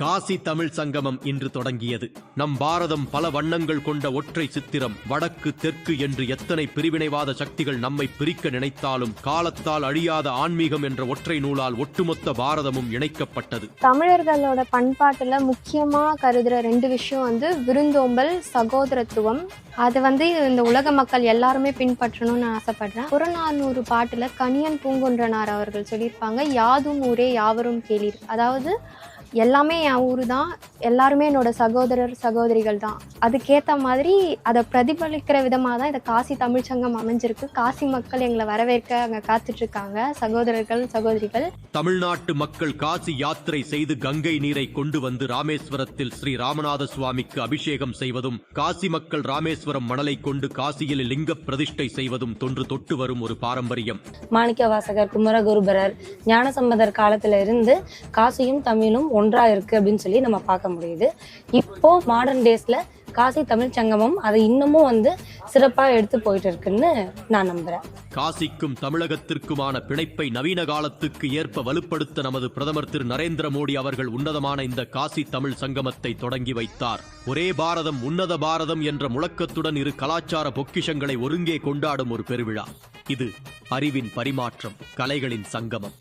காசி தமிழ் சங்கமம் இன்று தொடங்கியது. நம் பாரதம் பல வண்ணங்கள் கொண்ட ஒற்றை சித்திரம் வடக்கு தெற்கு என்று எத்தனை பிரிவினைவாத சக்திகள் நம்மை பிரிக்க நினைத்தாலும் காலத்தால் அழியாத ஆன்மீகம் என்ற ஒற்றை நூலால் ஒட்டுமொத்த பாரதமும் இணைக்கப்பட்டது. தமிழர்களோட பண்பாட்டுல முக்கியமா கருதுற ரெண்டு விஷயம் வந்து விருந்தோம்பல் சகோதரத்துவம். அது வந்து இந்த உலக மக்கள் எல்லாருமே பின்பற்றணும்னு ஆசைப்படுறேன். புறநானூறு பாட்டுல கனியன் பூங்குன்றனார் அவர்கள் சொல்லியிருப்பாங்க யாதும் ஊரே யாவரும் கேளீர். அதாவது எல்லாமே என் ஊர் தான் எல்லாருமே என்னோட சகோதரர் சகோதரிகள் தான் அதுக்கேற்ற மாதிரி அதை பிரதிபலிக்கிற விதமாக தான் இந்த காசி தமிழ்ச்சங்கம் அமைஞ்சிருக்கு. காசி மக்கள் எங்களை வரவேற்க அங்கே காத்துட்ருக்காங்க. சகோதரர்கள் சகோதரிகள். தமிழ்நாட்டு மக்கள் காசி யாத்திரை செய்து கங்கை நீரை கொண்டு வந்து ராமேஸ்வரத்தில் ஸ்ரீ ராமநாத சுவாமிக்கு அபிஷேகம் செய்வதும் காசி மக்கள் ராமேஸ்வரம் மணலை கொண்டு காசியில் லிங்க பிரதிஷ்டை செய்வதும் தொன்று தொட்டு வரும் ஒரு பாரம்பரியம். மாணிக்க வாசகர் குமரகுருபரர் ஞானசம்பந்தர் காலத்துல இருந்து காசியும் தமிழும் ஒன்றா இருக்கு அப்படின்னு சொல்லி நம்ம பார்க்க முடியுது. இப்போ மாடர்ன் டேஸ்ல காசி தமிழ் சங்கமம் அதை இன்னமும் வந்து சிறப்பா எடுத்து போயிட்டு இருக்குன்னு நான் நம்புறேன். காசிக்கும் தமிழகத்திற்குமான பிணைப்பை நவீன காலத்துக்கு ஏற்ப வலுப்படுத்த நமது பிரதமர் திரு நரேந்திர மோடி அவர்கள் உன்னதமான இந்த காசி தமிழ் சங்கமத்தை தொடங்கி வைத்தார். ஒரே பாரதம் உன்னத பாரதம் என்ற முழக்கத்துடன் இரு கலாச்சார பொக்கிஷங்களை ஒருங்கே கொண்டாடும் ஒரு பெருவிழா. இது அறிவின் பரிமாற்றம் கலைகளின் சங்கமம்.